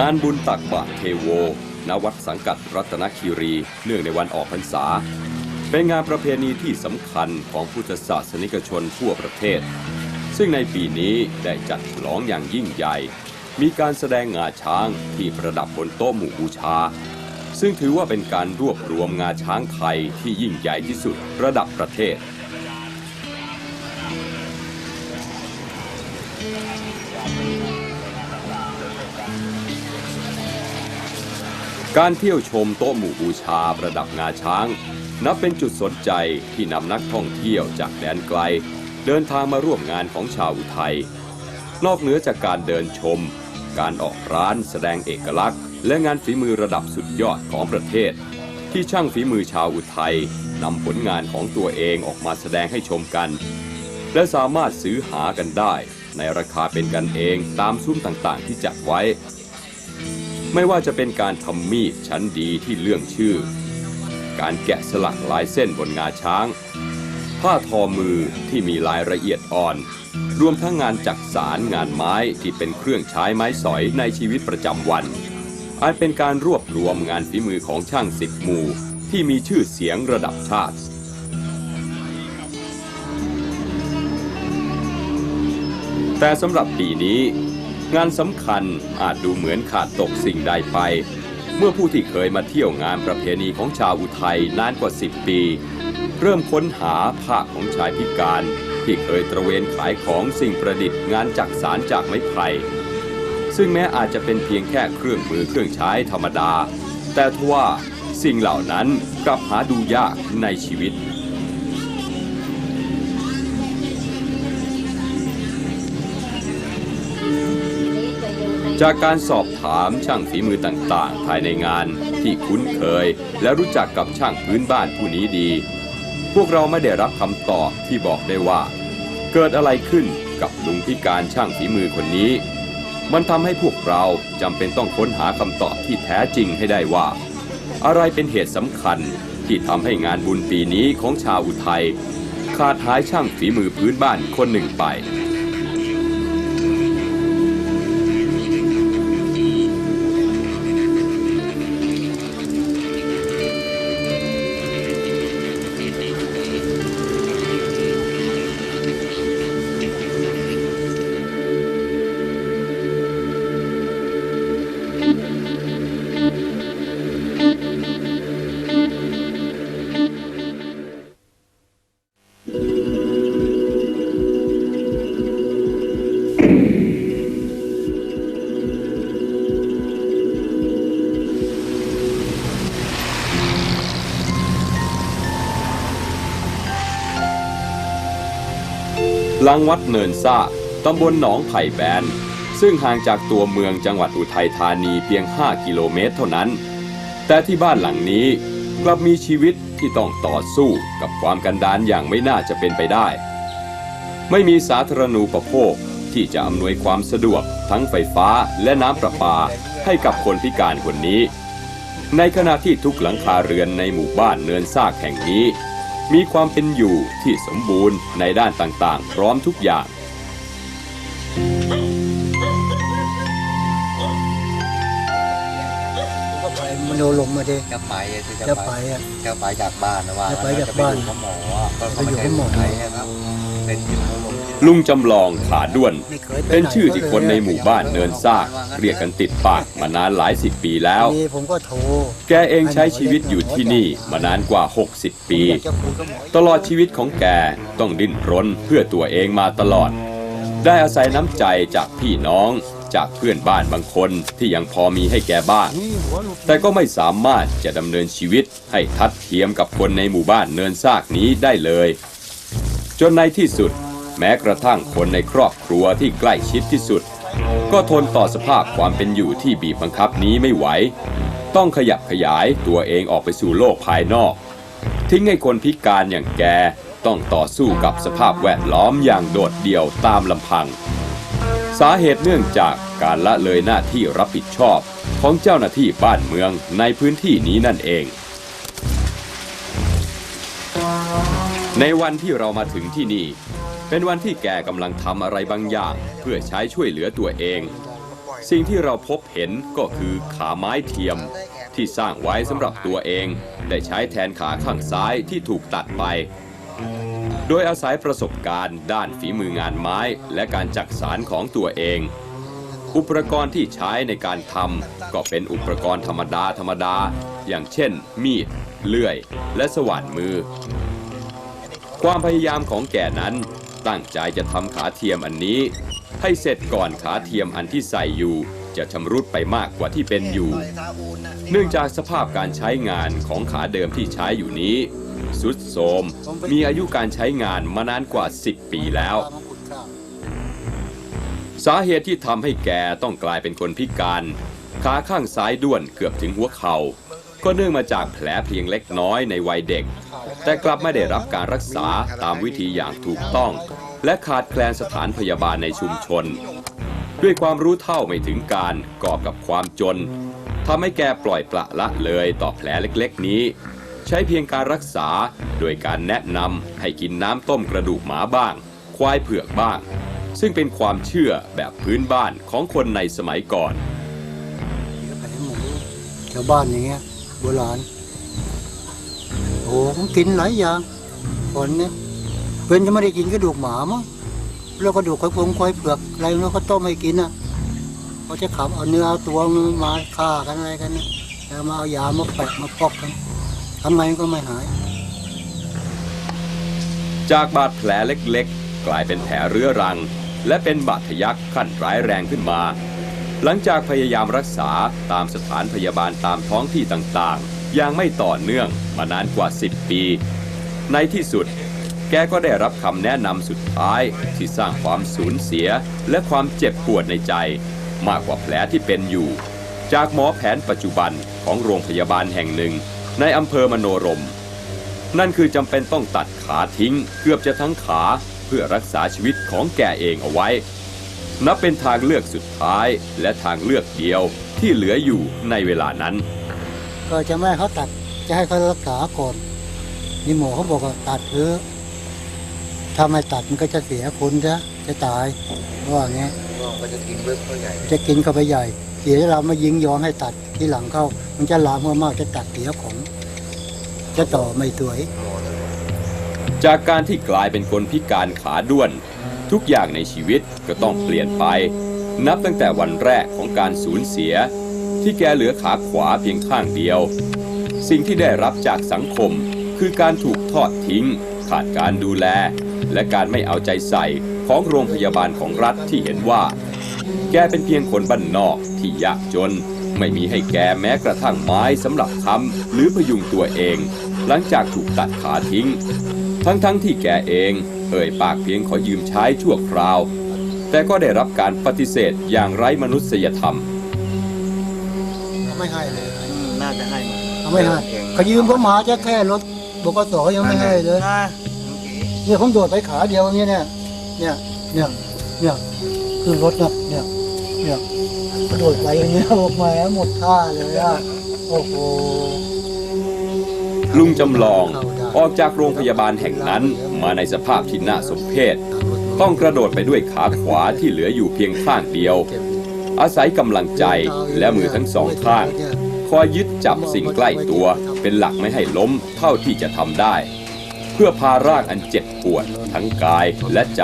งานบุญตักบาตรเทโว ณ วัดสังกัดรัตนคีรี เนื่องในวันออกพรรษา เป็นงานประเพณีที่สำคัญของพุทธศาสนิกชนทั่วประเทศ ซึ่งในปีนี้ได้จัดฉลองอย่างยิ่งใหญ่ มีการแสดงงาช้างที่ประดับบนโต๊ะหมู่บูชา ซึ่งถือว่าเป็นการรวบรวมงาช้างไทยที่ยิ่งใหญ่ที่สุดระดับประเทศ การเที่ยวชมโต๊ะหมู่บูชาประดับงาช้าง นับเป็นจุดสนใจที่นำนักท่องเที่ยวจากแดนไกล เดินทางมาร่วมงานของชาวอุทัย นอกเหนือจากการเดินชม การออกร้านแสดงเอกลักษณ์ และงานฝีมือระดับสุดยอดของประเทศ ที่ช่างฝีมือชาวอุทัยนำผลงานของตัวเองออกมาแสดงให้ชมกัน และสามารถซื้อหากันได้ ในราคาเป็นกันเองตามซุ้มต่างๆ ที่จัดไว้ ไม่ว่าจะเป็นการทำมีดชั้นดีที่เลื่องชื่อ การแกะสลักลายเส้นบนงาช้าง ผ้าทอมือที่มีรายละเอียดอ่อน รวมทั้งงานจักสารงานไม้ที่เป็นเครื่องใช้ไม้สอยในชีวิตประจำวันอาจเป็นการรวบรวมงานฝีมือของช่างสิบหมู่ ที่มีชื่อเสียงระดับชาติแต่สำหรับปีนี้ งานสำคัญอาจดูเหมือนขาดตกสิ่งใดไป เมื่อผู้ที่เคยมาเที่ยวงานประเพณีของชาวอุทัยนานกว่า 10 ปี เริ่มค้นหาภาของชายพิการ ที่เคยตระเวนขายของสิ่งประดิษฐ์งานจักสารจากไม้ไผ่ซึ่งแม้อาจจะเป็นเพียงแค่เครื่องมือเครื่องใช้ธรรมดา แต่ทว่าสิ่งเหล่านั้นกลับหาดูยากในชีวิต จากการสอบถามช่างฝีมือต่างๆ ภายในงานที่คุ้นเคย และรู้จักกับช่างพื้นบ้านผู้นี้ดี พวกเราไม่ได้รับคำตอบที่บอกได้ว่า เกิดอะไรขึ้นกับลุงพิการช่างฝีมือคนนี้ มันทำให้พวกเราจำเป็นต้องค้นหาคำตอบที่แท้จริงให้ได้ว่า อะไรเป็นเหตุสำคัญที่ทำให้งานบุญปีนี้ของชาวอุทัยขาดหายช่างฝีมือพื้นบ้านคนหนึ่งไป ลังวัดเนินซาตำบลหนองไผ่แบน ซึ่งห่างจากตัวเมืองจังหวัดอุทัยธานีเพียง 5 กิโลเมตรเท่านั้น แต่ที่บ้านหลังนี้กลับมีชีวิตที่ต้องต่อสู้กับความกันดานอย่างไม่น่าจะเป็นไปได้ ไม่มีสาธารณูปโภคที่จะอำนวยความสะดวกทั้งไฟฟ้าและน้ำประปาให้กับคนพิการคนนี้ ในขณะที่ทุกหลังคาเรือนในหมู่บ้านเนินซากแห่งนี้ มีความเป็นอยู่ที่สมบูรณ์ในด้านต่างๆ พร้อมทุกอย่าง ก็ไปมันโดนลงมาดิจะไปอะที่จะไปอะ จะไปจากบ้านนะว่าจะไปจากบ้านจะไปอยู่กับหมออะก็ไปอยู่กับหมอไทยนะครับ เป็นที่เขาลงที่ ลุงจำลองขาด้วน เป็นชื่อที่คนในหมู่บ้านเนินซากเรียกกันติดปากมานานหลายสิบปีแล้ว ผมก็โทรแกเองใช้ชีวิตอยู่ที่นี่มานานกว่า 60 ปีอยากจะคุยกับหมอตลอดชีวิตของแกต้องดิ้นรนเพื่อตัวเองมาตลอด ได้อาศัยน้ำใจจากพี่น้องจากเพื่อนบ้านบางคนที่ยังพอมีให้แกบ้าง แต่ก็ไม่สามารถจะดำเนินชีวิตให้ทัดเทียมกับคนในหมู่บ้านเนินซากนี้ได้เลย จนในที่สุด แม้กระทั่งคนในครอบครัวที่ใกล้ชิดที่สุด ก็ทนต่อสภาพความเป็นอยู่ที่บีบบังคับนี้ไม่ไหว ต้องขยับขยายตัวเองออกไปสู่โลกภายนอก ทิ้งให้คนพิการอย่างแกต้องต่อสู้กับสภาพแวดล้อมอย่างโดดเดี่ยวตามลำพัง สาเหตุเนื่องจากการละเลยหน้าที่รับผิดชอบของเจ้าหน้าที่บ้านเมืองในพื้นที่นี้นั่นเอง ในวันที่เรามาถึงที่นี่ เป็นวันที่แกกำลังทำอะไรบางอย่าง เพื่อใช้ช่วยเหลือตัวเอง สิ่งที่เราพบเห็นก็คือขาไม้เทียม ที่สร้างไว้สำหรับตัวเองได้ใช้แทนขาข้างซ้ายที่ถูกตัดไป โดยอาศัยประสบการณ์ด้านฝีมืองานไม้และการจักสารของตัวเอง อุปกรณ์ที่ใช้ในการทำก็เป็นอุปกรณ์ธรรมดาธรรมดา อย่างเช่น มีด เลื่อย และสว่านมือ ความพยายามของแกนั้น ตั้งใจจะทำขาเทียมอันนี้ ให้เสร็จก่อนขาเทียมอันที่ใส่อยู่ จะชำรุดไปมากกว่าที่เป็นอยู่ เนื่องจากสภาพการใช้งานของขาเดิมที่ใช้อยู่นี้สุดโทมมีอายุการใช้งานมานานกว่า 10 ปีแล้ว สาเหตุที่ทำให้แกต้องกลายเป็นคนพิการ ขาข้างซ้ายด้วนเกือบถึงหัวเขา่าก็เนื่องมาจากแผลเพียงเล็กน้อยในวัยเด็ก แต่กลับไม่ได้รับการรักษาตามวิธีอย่างถูกต้อง และขาดแคลนสถานพยาบาลในชุมชน ด้วยความรู้เท่าไม่ถึงการกอบกับความจนทำให้แกปล่อยปละละเลยต่อแผลเล็กๆ นี้ ใช้เพียงการรักษาโดยการแนะนำให้กินน้ำต้มกระดูกหมาบ้าง ควายเผือกบ้าง ซึ่งเป็นความเชื่อแบบพื้นบ้านของคนในสมัยก่อนไข่หมูชาวบ้านอย่างเงี้ยโบราณโอ้ผมกินหลายอย่างคนเนี่ย เป็นจะไม่ได้กินกระดูกหมามั้งแล้วกระดูกควายพงควายเผือกอะไรแล้วก็ต้มให้กินอะเขาจะขับเอาเนื้อเอาตัวมาฆ่ากันอะไรกันนี่ยแล้วมาเอายามาแปะมาพอกกันทำไงก็ไม่หาย จากบาดแผลเล็กๆ กลายเป็นแผลเรื้อรัง และเป็นบาดทะยักขั้นร้ายแรงขึ้นมา หลังจากพยายามรักษาตามสถานพยาบาลตามท้องที่ต่างๆ อย่างไม่ต่อเนื่องมานานกว่า 10 ปี ในที่สุด แกก็ได้รับคำแนะนำสุดท้ายที่สร้างความสูญเสียและความเจ็บปวดในใจ มากกว่าแผลที่เป็นอยู่ จากหมอแผนปัจจุบันของโรงพยาบาลแห่งหนึ่ง ในอำเภอมโนรม นั่นคือจำเป็นต้องตัดขาทิ้งเกือบจะทั้งขาเพื่อรักษาชีวิตของแกเองเอาไว้ นับเป็นทางเลือกสุดท้ายและทางเลือกเดียวที่เหลืออยู่ในเวลานั้น ก็จะไม่ให้เขาตัดจะให้เขารักษาก่อนนี่หมอเขาบอกว่าตัดเถอะ ถ้าไม่ตัดมันก็จะเสียคนจะจะตายว่าอย่างเงี้ยก็จะกินเบื้องตัวใหญ่จะกินเข้าไปใหญ่ เสียเรามายิงยองให้ตัดที่หลังเข้า มันจะลามมากๆจะตัดเสียของ จะต่อไม่สวยจากการที่กลายเป็นคนพิการขาด้วน ทุกอย่างในชีวิตก็ต้องเปลี่ยนไป นับตั้งแต่วันแรกของการสูญเสีย ที่แกเหลือขาขวาเพียงข้างเดียว สิ่งที่ได้รับจากสังคมคือการถูกทอดทิ้ง ขาดการดูแล และการไม่เอาใจใส่ของโรงพยาบาลของรัฐที่เห็นว่า แกเป็นเพียงคนบ้านนอกที่ยากจน ไม่มีให้แกแม้กระทั่งไม้สำหรับค้ำหรือพยุงตัวเอง หลังจากถูกตัดขาทิ้ง ทั้งๆทที่แกเองเอ่ยปากเพียงขอยืมใช้ชั่วคราว แต่ก็ได้รับการปฏิเสธอย่างไร้มนุษยธรรมไม่ให้เลยน่าจะให้มาเขาไม่ให้เขายืมเขามาจะแค่รถบกสยังไม่ให้เลย นะ เนี่ยผมโดดไปขาเดียวอย่างเงี้ยเนี่ย เนี่ย เนี่ย เนี่ยขึ้นรถนะเนี่ยเนี่ยกระโดดไปอย่างเงี้ยออกมาหมดท่าเลยอะ โอ้โห ลุงจำลองออกจากโรงพยาบาลแห่งนั้นมาในสภาพที่น่าสมเพชต้องกระโดดไปด้วยขาขวาที่เหลืออยู่เพียงข้างเดียว อาศัยกำลังใจและมือทั้งสองข้าง คอยยึดจับสิ่งใกล้ตัวเป็นหลักไม่ให้ล้มเท่าที่จะทำได้ เพื่อพาร่างอันเจ็บปวด ทั้งกายและใจ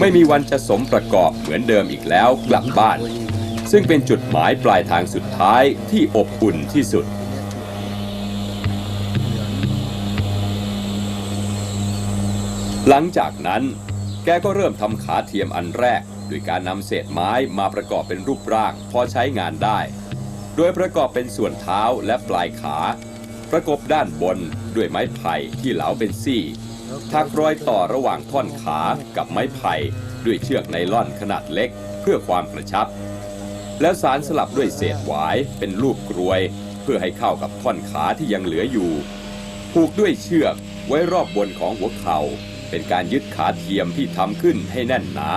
ไม่มีวันจะสมประกอบเหมือนเดิมอีกแล้วกลับบ้าน ซึ่งเป็นจุดหมายปลายทางสุดท้ายที่อบอุ่นที่สุดหลังจากนั้น แกก็เริ่มทำขาเทียมอันแรก โดยการนำเศษไม้มาประกอบเป็นรูปร่างพอใช้งานได้ โดยประกอบเป็นส่วนเท้าและปลายขา ประกบด้านบนด้วยไม้ไผ่ที่เหลาเป็นซี่ทักรอยต่อระหว่างท่อนขากับไม้ไผ่ด้วยเชือกไนล่อนขนาดเล็กเพื่อความกระชับ แล้วสารสลับด้วยเศษหวายเป็นรูปกรวย เพื่อให้เข้ากับท่อนขาที่ยังเหลืออยู่ ผูกด้วยเชือกไว้รอบบนของหัวเข่า เป็นการยึดขาเทียมที่ทำขึ้นให้แน่นหนา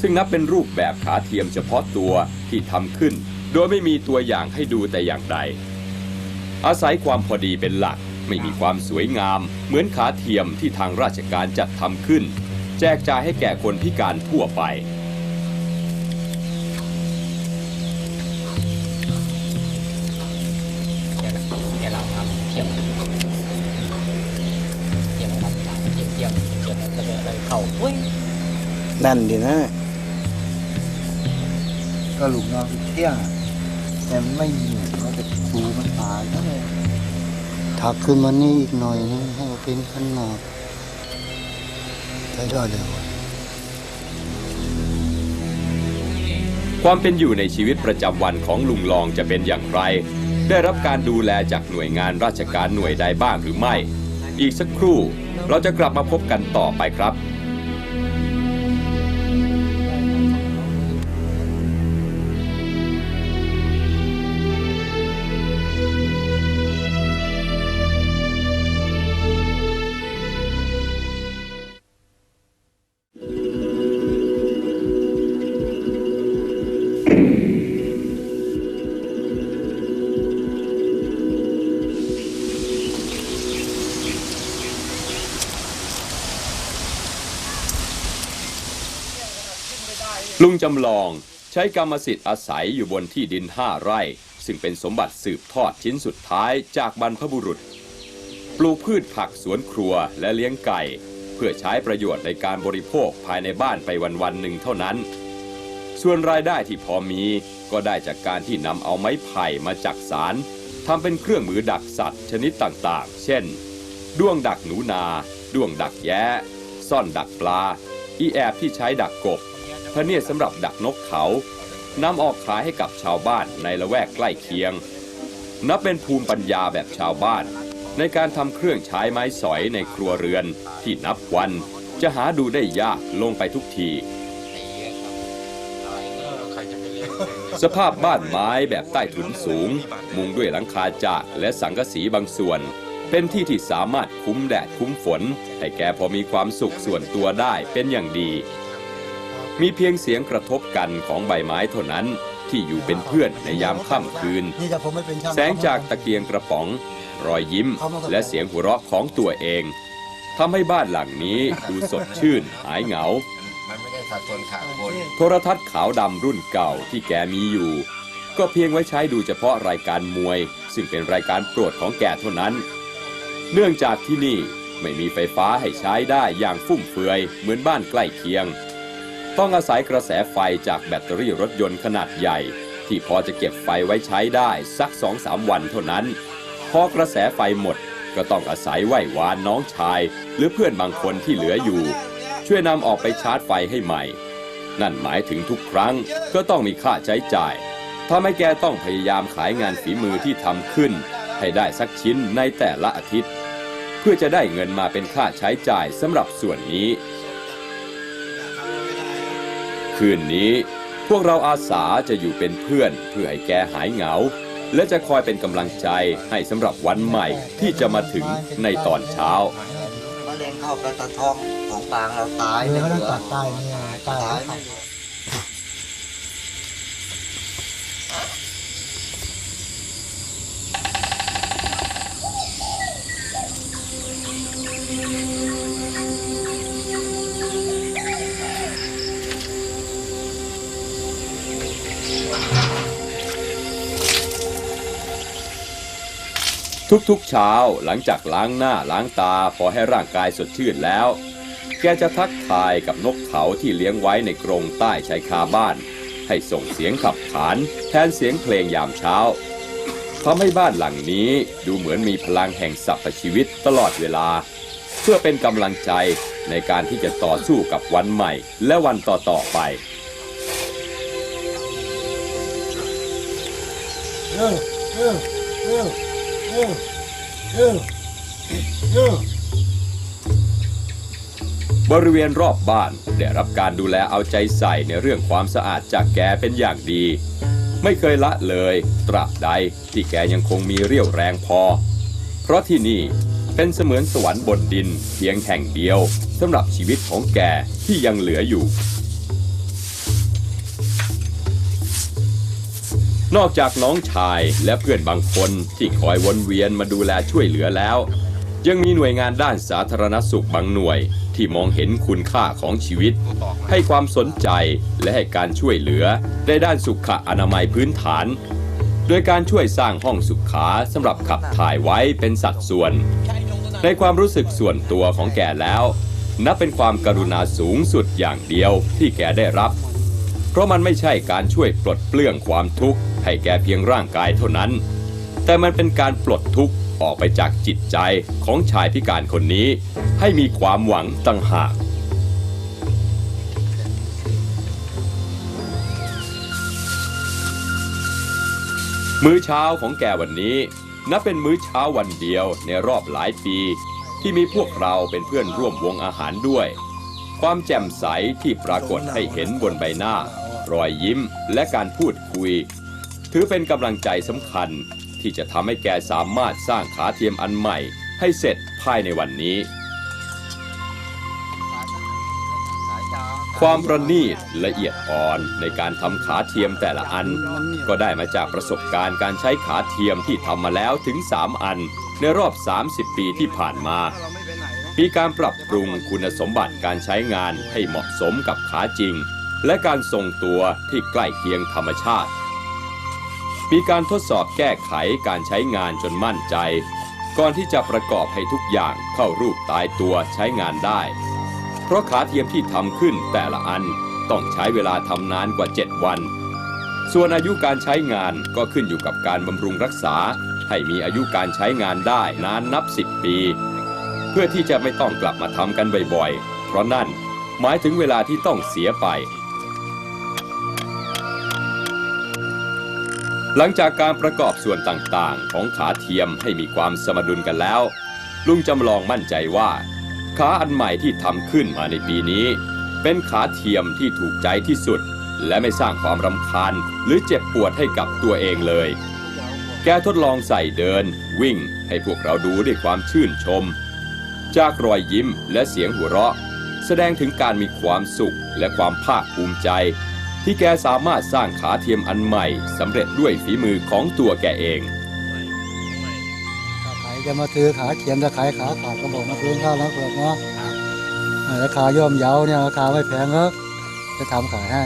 ซึ่งนับเป็นรูปแบบขาเทียมเฉพาะตัวที่ทำขึ้น โดยไม่มีตัวอย่างให้ดูแต่อย่างใด อาศัยความพอดีเป็นหลัก ไม่มีความสวยงาม เหมือนขาเทียมที่ทางราชการจัดทำขึ้น แจกจ่ายให้แก่คนพิการทั่วไป นั่นดีนะ ก็หลุมนอนเที่ยงแต่ไม่เหนื่อยเพราะจะดูมันตายนะ ถักขึ้นมานี่อีกหน่อยนึงให้เป็นขนาดใช้ได้เลยความเป็นอยู่ในชีวิตประจำวันของลุงลองจะเป็นอย่างไร ได้รับการดูแลจากหน่วยงานราชการหน่วยใดบ้างหรือไม่ อีกสักครู่เราจะกลับมาพบกันต่อไปครับ ลุงจำลองใช้กรรมสิทธิ์อาศัยอยู่บนที่ดินห้าไร่ ซึ่งเป็นสมบัติสืบทอดชิ้นสุดท้ายจากบรรพบุรุษ ปลูกพืชผักสวนครัวและเลี้ยงไก่ เพื่อใช้ประโยชน์ในการบริโภคภายในบ้านไปวันๆหนึ่งเท่านั้น ส่วนรายได้ที่พอมีก็ได้จากการที่นำเอาไม้ไผ่มาจักสารทำเป็นเครื่องมือดักสัตว์ชนิดต่างๆ เช่น ด้วงดักหนูนา ด้วงดักแย้ ซ่อนดักปลา อีแอบที่ใช้ดักกบ พะเนียดสำหรับดักนกเขานำออกขายให้กับชาวบ้านในละแวกใกล้เคียง นับเป็นภูมิปัญญาแบบชาวบ้าน ในการทำเครื่องใช้ไม้สอยในครัวเรือนที่นับวันจะหาดูได้ยากลงไปทุกที สภาพบ้านไม้แบบใต้ถุนสูง มุงด้วยหลังคาจากและสังกะสีบางส่วน เป็นที่ที่สามารถคุ้มแดดคุ้มฝน ให้แกพอมีความสุขส่วนตัวได้เป็นอย่างดี มีเพียงเสียงกระทบกันของใบไม้เท่านั้นที่อยู่เป็นเพื่อนในยามค่ำคืนนี่ถ้าผมไม่เป็นช่างแสงจากตะเกียงกระป๋อง รอยยิ้มและเสียงหัวเราะของตัวเองทำให้บ้านหลังนี้ดูสดชื่นหายเหงามันไม่ได้สัดส่วนขาดคนโทรทัศน์ขาวดำรุ่นเก่าที่แกมีอยู่ ก็เพียงไว้ใช้ดูเฉพาะรายการมวย ซึ่งเป็นรายการโปรดของแกเท่านั้น เนื่องจากที่นี่ไม่มีไฟฟ้าให้ใช้ได้อย่างฟุ่มเฟือยเหมือนบ้านใกล้เคียง ต้องอาศัยกระแสไฟจากแบตเตอรี่รถยนต์ขนาดใหญ่ ที่พอจะเก็บไฟไว้ใช้ได้สักสองสามวันเท่านั้น พอกระแสไฟหมดก็ต้องอาศัยไหว้วานน้องชาย หรือเพื่อนบางคนที่เหลืออยู่ ช่วยนำออกไปชาร์จไฟให้ใหม่ นั่นหมายถึงทุกครั้งก็ต้องมีค่าใช้จ่ายทำให้แกต้องพยายามขายงานฝีมือที่ทำขึ้น ให้ได้สักชิ้นในแต่ละอาทิตย์ เพื่อจะได้เงินมาเป็นค่าใช้จ่ายสำหรับส่วนนี้ คืนนี้ พวกเราอาสาจะอยู่เป็นเพื่อนเพื่อให้แกหายเหงา และจะคอยเป็นกำลังใจให้สำหรับวันใหม่ที่จะมาถึงในตอนเช้ามะเร็งเข้ากระตะทองของปางเราตายเนี่ไม่ยเหเขาลืต้องอตัดใต้เนี่ยใต้ตายไม่เหลือ ทุกๆเช้าหลังจากล้างหน้าล้างตาพอให้ร่างกายสดชื่นแล้ว แกจะทักทายกับนกเขาที่เลี้ยงไว้ในกรงใต้ชายคาบ้าน ให้ส่งเสียงขับขานแทนเสียงเพลงยามเช้าทำให้บ้านหลังนี้ดูเหมือนมีพลังแห่งสรรพชีวิตตลอดเวลา เพื่อเป็นกำลังใจในการที่จะต่อสู้กับวันใหม่ และวันต่อๆไปเออเออเออ เออเออเออบริเวณรอบบ้านได้รับการดูแลเอาใจใส่ในเรื่องความสะอาดจากแกเป็นอย่างดี ไม่เคยละเลยตราบใดที่แกยังคงมีเรี่ยวแรงพอ เพราะที่นี่เป็นเสมือนสวรรค์บนดินเพียงแห่งเดียวสำหรับชีวิตของแกที่ยังเหลืออยู่ นอกจากน้องชายและเพื่อนบางคนที่คอยวนเวียนมาดูแลช่วยเหลือแล้ว ยังมีหน่วยงานด้านสาธารณสุขบางหน่วยที่มองเห็นคุณค่าของชีวิต ให้ความสนใจและให้การช่วยเหลือในด้านสุขอนามัยพื้นฐาน โดยการช่วยสร้างห้องสุขาสำหรับขับถ่ายไว้เป็นสัดส่วน ในความรู้สึกส่วนตัวของแกแล้วนับเป็นความกรุณาสูงสุดอย่างเดียวที่แกได้รับ เพราะมันไม่ใช่การช่วยปลดเปลื้องความทุกข์ ให้แกเพียงร่างกายเท่านั้น แต่มันเป็นการปลดทุกข์ออกไปจากจิตใจของชายพิการคนนี้ ให้มีความหวังต่างหากมื้อเช้าของแกวันนี้ นับเป็นมื้อเช้าวันเดียวในรอบหลายปี ที่มีพวกเราเป็นเพื่อนร่วมวงอาหารด้วย ความแจ่มใสที่ปรากฏให้เห็นบนใบหน้า รอยยิ้มและการพูดคุย ถือเป็นกำลังใจสำคัญที่จะทำให้แกสามารถสร้างขาเทียมอันใหม่ ให้เสร็จภายในวันนี้ ความประณีตละเอียดอ่อนในการทำขาเทียมแต่ละอัน ก็ได้มาจากประสบการณ์การใช้ขาเทียมที่ทำมาแล้วถึง 3 อัน ในรอบ 30 ปีที่ผ่านมามีการปรับปรุงคุณสมบัติการใช้งานให้เหมาะสมกับขาจริง และการทรงตัวที่ใกล้เคียงธรรมชาติ มีการทดสอบแก้ไขการใช้งานจนมั่นใจ ก่อนที่จะประกอบให้ทุกอย่างเข้ารูปตายตัวใช้งานได้ เพราะขาเทียมที่ทำขึ้นแต่ละอันต้องใช้เวลาทำนานกว่า 7 วัน ส่วนอายุการใช้งานก็ขึ้นอยู่กับการบำรุงรักษา ให้มีอายุการใช้งานได้นานนับ 10 ปี เพื่อที่จะไม่ต้องกลับมาทำกันบ่อยๆ เพราะนั่นหมายถึงเวลาที่ต้องเสียไป หลังจากการประกอบส่วนต่างๆ ของขาเทียมให้มีความสมดุลกันแล้ว ลุงจำลองมั่นใจว่า ขาอันใหม่ที่ทำขึ้นมาในปีนี้ เป็นขาเทียมที่ถูกใจที่สุด และไม่สร้างความรำคาญหรือเจ็บปวดให้กับตัวเองเลย แกทดลองใส่เดิน วิ่งให้พวกเราดูด้วยความชื่นชม จากรอยยิ้มและเสียงหัวเราะ แสดงถึงการมีความสุขและความภาคภูมิใจ ที่แกสามารถสร้างขาเทียมอันใหม่สำเร็จด้วยฝีมือของตัวแกเองถ้าใครจะมาซื้อขาเทียมถ้าขายขาขาดก็บอกมาซื้อข้าวแล้วเผือกเนาะอ่าราคาย่อมเยาเนี่ยราคาไม่แพงครับจะทำขายให้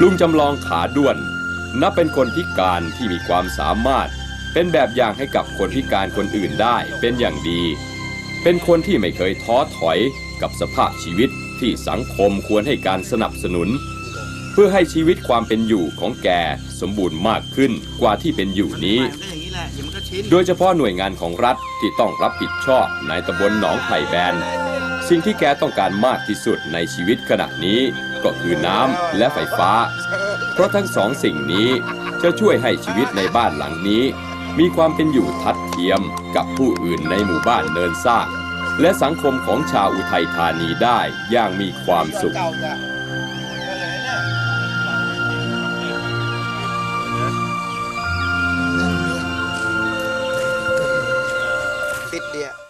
ลุงจำลองขาด้วน นับเป็นคนพิการที่มีความสามารถ เป็นแบบอย่างให้กับคนพิการคนอื่นได้เป็นอย่างดี เป็นคนที่ไม่เคยท้อถอยกับสภาพชีวิต ที่สังคมควรให้การสนับสนุน เพื่อให้ชีวิตความเป็นอยู่ของแกสมบูรณ์มากขึ้นกว่าที่เป็นอยู่นี้ โดยเฉพาะหน่วยงานของรัฐที่ต้องรับผิดชอบในตำบลหนองไผ่แบน สิ่งที่แกต้องการมากที่สุดในชีวิตขณะนี้ก็คือน้ำและไฟฟ้า เพราะทั้งสองสิ่งนี้จะช่วยให้ชีวิตในบ้านหลังนี้ มีความเป็นอยู่ทัดเทียมกับผู้อื่นในหมู่บ้านเนินซาก และสังคมของชาวอุทัยธานีได้อย่างมีความสุข